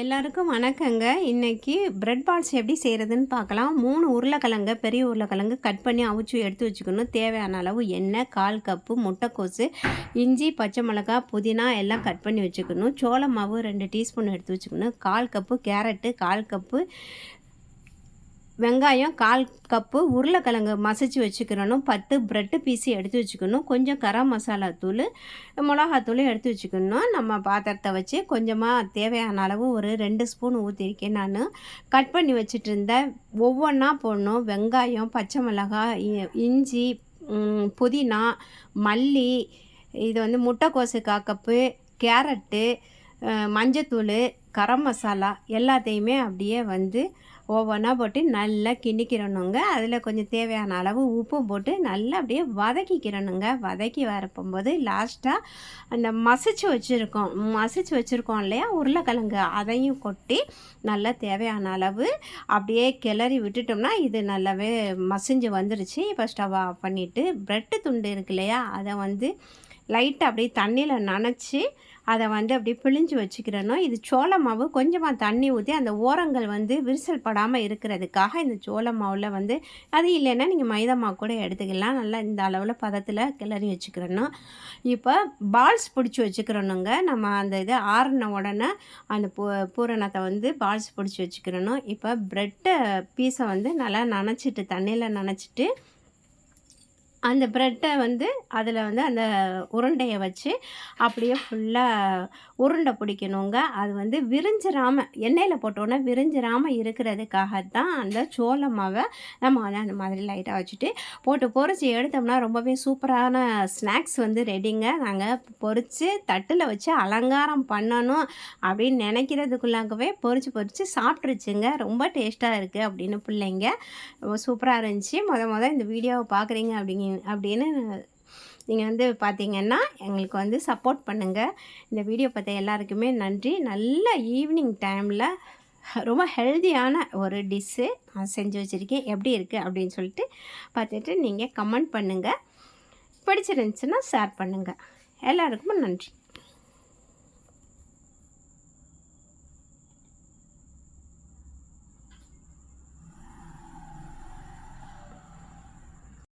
எல்லாருக்கும் வணக்கங்க. இன்றைக்கி ப்ரெட் பால்ஸ் எப்படி செய்கிறதுன்னு பார்க்கலாம். மூணு உருளைக்கிழங்க பெரிய உருளைக்கிழங்கு கட் பண்ணி அவிச்சு எடுத்து வச்சுக்கணும். தேவையான அளவு எண்ணெய் கால் கப்பு முட்டைக்கோசு இஞ்சி பச்சை மிளகா புதினா எல்லாம் கட் பண்ணி வச்சுக்கணும். சோள மாவு ரெண்டு டீஸ்பூன் எடுத்து வச்சுக்கணும். கால் கப்பு கேரட்டு கால் கப்பு வெங்காயம் கால் கப்பு உருளைக்கிழங்கு மசிச்சு வச்சுக்கிறணும் பத்து ப்ரெட்டு பீஸு எடுத்து வச்சுக்கணும். கொஞ்சம் கரம் மசாலா தூள் மிளகாத்தூள் எடுத்து வச்சுக்கணும். நம்ம பாத்திரத்தை வச்சு கொஞ்சமாக தேவையான அளவு ஒரு ரெண்டு ஸ்பூன் ஊற்றிருக்கேன் நான். கட் பண்ணி வச்சுட்டு இருந்தேன் ஒவ்வொன்றா போடணும். வெங்காயம் பச்சை மிளகாய் இஞ்சி புதினா மல்லி இது வந்து முட்டைக்கோசு காக்கப்பு கேரட்டு மஞ்சத்தூள் கரம் மசாலா எல்லாத்தையுமே அப்படியே வந்து ஒவ்வொன்றா போட்டு நல்லா கிண்டிக்கிறணுங்க. அதில் கொஞ்சம் தேவையான அளவு உப்பும் போட்டு நல்லா அப்படியே வதக்கிக்கிறணுங்க. வதக்கி வரப்போகும்போது லாஸ்ட்டாக அந்த மசிச்சு வச்சுருக்கோம். மசிச்சு வச்சுருக்கோம் இல்லையா? உருளைக்கிழங்கு. அதையும் கொட்டி நல்லா தேவையான அளவு அப்படியே கிளறி விட்டுட்டோம்னா இது நல்லாவே மசிஞ்சு வந்துருச்சு. இப்போ ஸ்டவ் ஆஃப் பண்ணிவிட்டு ப்ரெட்டு துண்டு இருக்கு இல்லையா? அதை வந்து லைட்டாக அப்படியே தண்ணியில் நனைச்சி அதை வந்து அப்படியே பிழிஞ்சு வச்சுக்கிறணும். இது சோள மாவு கொஞ்சமாக தண்ணி ஊற்றி அந்த ஓரங்கள் வந்து விரிசல் படாமல் இருக்கிறதுக்காக இந்த சோள மாவில் வந்து அது இல்லைன்னா நீங்கள் மைதா மாவு கூட எடுத்துக்கலாம். நல்லா இந்த அளவில் பதத்தில் கிளறி வச்சுக்கிறணும். இப்போ பால்ஸ் பிடிச்சி வச்சுக்கிறணுங்க. நம்ம அந்த இது ஆறின உடனே அந்த பூ பூரணத்தை வந்து பால்ஸ் பிடிச்சி வச்சுக்கிறணும். இப்போ ப்ரெட்டை பீஸை வந்து நல்லா நனைச்சிட்டு தண்ணியில் நனைச்சிட்டு அந்த ப்ரெட்டை வந்து அதில் வந்து அந்த உருண்டையை வச்சு அப்படியே ஃபுல்லாக உருண்டை பிடிக்கணுங்க. அது வந்து விரிஞ்சிராமல் எண்ணெயில் போட்டோன்னே விரிஞ்சிராமல் இருக்கிறதுக்காக தான் அந்த சோள மாவை நம்ம வந்து அந்த மாதிரி லைட்டாக வச்சுட்டு போட்டு பொறிச்சு எடுத்தோம்னா ரொம்பவே சூப்பரான ஸ்நாக்ஸ் வந்து ரெடிங்க நாங்கள் பொறிச்சு தட்டில் வச்சு அலங்காரம் பண்ணணும் அப்படின்னு நினைக்கிறதுக்குள்ளாகவே பொறிச்சு பொறிச்சு சாப்பிட்ருச்சுங்க ரொம்ப டேஸ்ட்டாக இருக்குது அப்படின்னு பிள்ளைங்க. சூப்பராக இருந்துச்சு. மொதல் மொதல் இந்த வீடியோவை பார்க்குறீங்க அப்படிங்க அப்படின்னு நீங்கள் வந்து பார்த்தீங்கன்னா எங்களுக்கு வந்து சப்போர்ட் பண்ணுங்கள் இந்த வீடியோ பார்த்த எல்லாருக்குமே நன்றி. நல்ல ஈவினிங் டைமில் ரொம்ப ஹெல்த்தியான ஒரு டிஷ்ஷு நான் செஞ்சு வச்சுருக்கேன். எப்படி இருக்குது அப்படின்னு சொல்லிட்டு பார்த்துட்டு நீங்கள் கமெண்ட் பண்ணுங்கள் பிடிச்சிருந்துச்சுன்னா ஷேர் பண்ணுங்கள் எல்லாருக்குமே நன்றி.